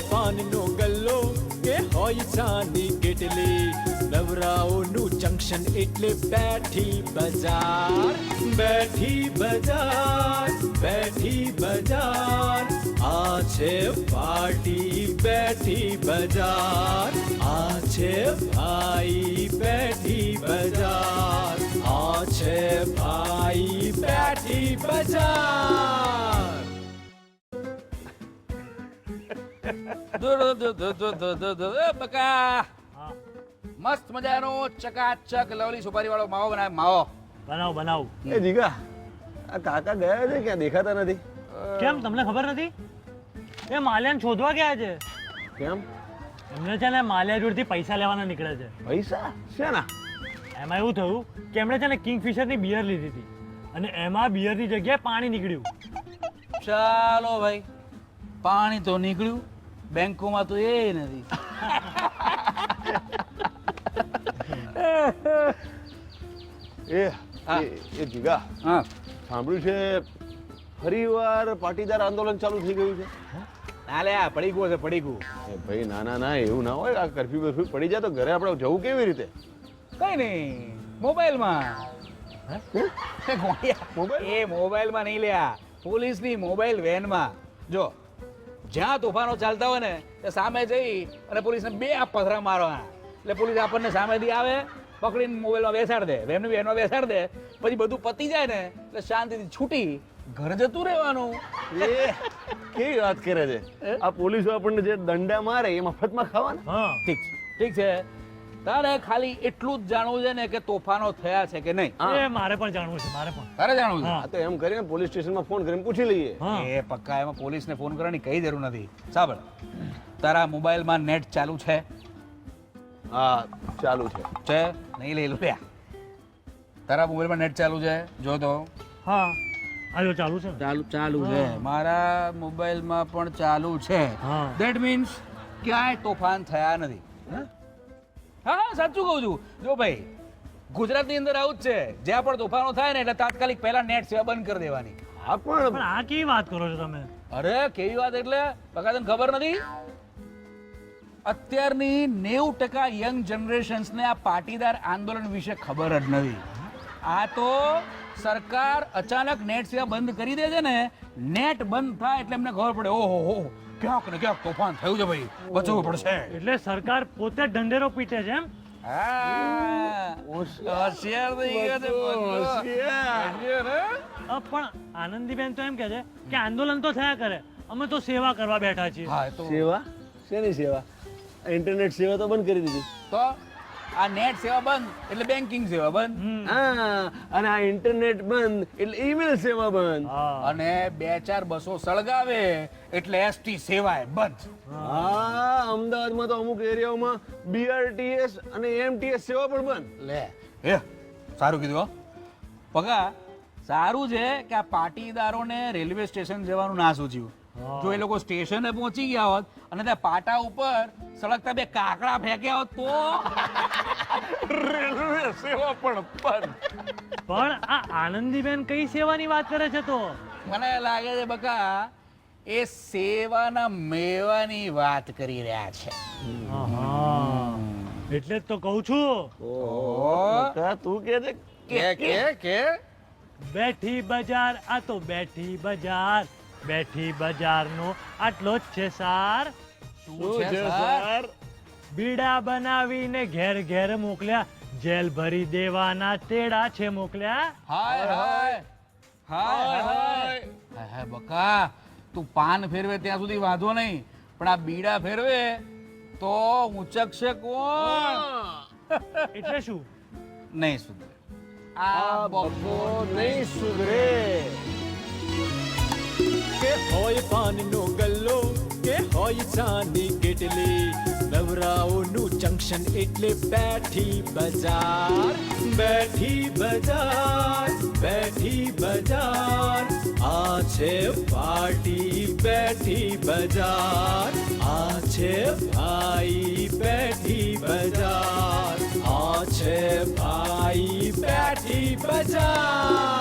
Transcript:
પાનનો ગલ્લો કે હોય ચાની કેટલી? નવરાઓનું જંક્શન એટલે બેઠી બજાર બેઠી બજાર બેઠી બજાર. આ છે પાર્ટી, બેઠી બજાર. આ છે ભાઈ, બેઠી બજાર. આ છે ભાઈ, બેઠી બજાર. દો, દો, દો, મસ્ત મજાનો ચકાચક લવલી સુપારી વાળો માવો બનાવ માવો બનાવ બનાવ એ જીગા આ કાકા ગયા છે ક્યાં દેખાતા નથી કેમ તમને ખબર નથી એ માલ્યાને શોધવા ગયા છે કેમ એમને છે ને માલ્યા જોડથી પૈસા લેવાના નીકળે છે પૈસા શેના એમાં એવું થયું કે એમણે છે ને કિંગફિશરની બિયર લીધી હતી અને એમાં બિયરની જગ્યાએ પાણી નીકળ્યું ચાલો ભાઈ પાણી તો નીકળ્યું બેંકોમાં તો એ નથી. એ. એ- જીગા. હા. સાંભળ્યું છે ફરીવાર પાટીદાર આંદોલન ચાલુ થઈ ગયું છે? ના લે આ પડી ગયું છે પડી ગયું એ ભાઈ ના ના ના એવું ના હોય. આ કરફ્યુ બરફ્યુ પડી જાય તો ઘરે આપણે જવું કેવી રીતે? કઈ નહીં. મોબાઈલમાં. એ એ મોબાઈલમાં નહીં લ્યા. પોલીસની મોબાઈલ વેનમાં. જો જ્યાં તોફાનો ચાલતા હોય ને તે સામે જઈ અને પોલીસને બે આ પથરા મારવાના. એટલે પોલીસ આપણને સામેથી આવે પકડીને મોબાઈલમાં બેસાડ દે વેમની વેનમાં બેસાડ દે પછી બધું પતી જાય ને એટલે શાંતિથી છૂટી ઘર જતું રહેવાનું. એ કેવી વાત કરે છે? આ પોલીસો આપણને જે દંડા મારે એ મફતમાં ખાવાના? હા. ઠીક છે. ઠીક છે. તારે ખાલી એટલું જ જાણવું છે ને કે તોફાનો થયા છે કે નહીં? એ મારે પણ જાણવું છે મારે પણ. તારે જાણવું છે? તો એમ કરીને પોલીસ સ્ટેશનમાં ફોન કરીને પૂછી લઈએ. એ પક્કા એમાં પોલીસને ફોન કરવાની કઈ જરૂર નથી. સાંભળ તારા મોબાઈલમાં નેટ ચાલુ છે? હા ચાલુ છે. છે? નહીં લઈ લો તારા મોબાઈલમાં નેટ ચાલુ છે? જો તો. હા. આયો ચાલુ છે ચાલુ ચાલુ છે. મારા મોબાઈલમાં પણ ચાલુ છે. હા. ધેટ મીન્સ ક્યાંય તોફાન થયા નથી. હા? હા હા સાચું કહું છું. જો ભાઈ ગુજરાતની અંદર આવું જ છે. જ્યાં પણ તોફાનો થાય ને એટલે તાત્કાલિક પહેલા નેટ સેવા બંધ કરી દેવાની. હા પણ પણ આ કેવી વાત કરો છો તમે? અરે કેવી વાત એટલે? બકા તને ખબર નથી? અત્યારની નેવું ટકા યંગ જનરેશન્સને આ પાટીદાર આંદોલન વિશે ખબર જ નથી. આ તો સરકાર અચાનક નેટ સેવા બંધ કરી દે છે ને નેટ બંધ થાય એટલે એમને ખબર પડે ઓહો હો. ક્યાંક ને ક્યાંક તોફાન થયું છે ભાઈ? બચવું પડશે. એટલે સરકાર પોતે ઢંઢેરો પીટે છે એમ? પણ આનંદીબેન તો એમ કે છે કે આંદોલન તો થયા કરે અમે તો સેવા કરવા બેઠા છીએ. હા એ તો સેવા? શેની સેવા? ઇન્ટરનેટ સેવા તો બંધ કરી દીધી. તો? આ નેટ સેવા બંધ એટલે બેન્કિંગ સેવા બંધ. હા અને આ ઇન્ટરનેટ બંધ એટલે ઈમેલ સેવા બંધ. હા. અને બે ચાર બસો સળગાવે એટલે એસટી સેવાય બંધ. હા અમદાવાદમાં તો અમુક એરિયાઓમાં બીઆરટીએસ અને એમટીએસ સેવા પણ બંધ. લે એ સારું કીધું હો. પગા સારું છે કે આ પાટીદારોને રેલવે સ્ટેશન જવાનું ના સૂચ્યું. જો એ લોકો સ્ટેશને પહોંચી ગયા હોત અને ત્યાં પાટા ઉપર સળગતા બે કાકડા ફેંક્યા હોત તો? રેલવે સેવા પણ બંધ પણ આ આનંદીબેન કઈ સેવાની વાત કરે છે તો? મને લાગે છે બકા એ સેવાના મેવાની વાત કરી રહ્યા છે. એટલે જ તો કહું છું. તું કે છે? કે કે કે? બેઠી બજાર આ તો બેઠી બજાર. બેઠી બજારનો. આટલો જ છે સાર. શું છે સર? બીડા બનાવીને ઘેર ઘેર મોકલ્યા. જેલ ભરી દેવાના તેડા છે મોકલ્યા. હાય હાય હાય. હાય. હાય હાય બકા. તું પાન ફેરવે ત્યાં સુધી વાંધો નહીં. પણ આ બીડા ફેરવે તો ઊંચકશે કોણ? એટલે શું? નહીં સુધરે. આ બકો નહીં સુધરે. પાનનો ગલ્લો કે હોય ચાની કેટલી? નવરાઓનું જંક્શન એટલે બેઠી બજાર બેઠી બજાર બેઠી બજાર. આ છે પાર્ટી, બેઠી બજાર. આ છે ભાઈ, બેઠી બજાર. આ છે ભાઈ, બેઠી બજાર.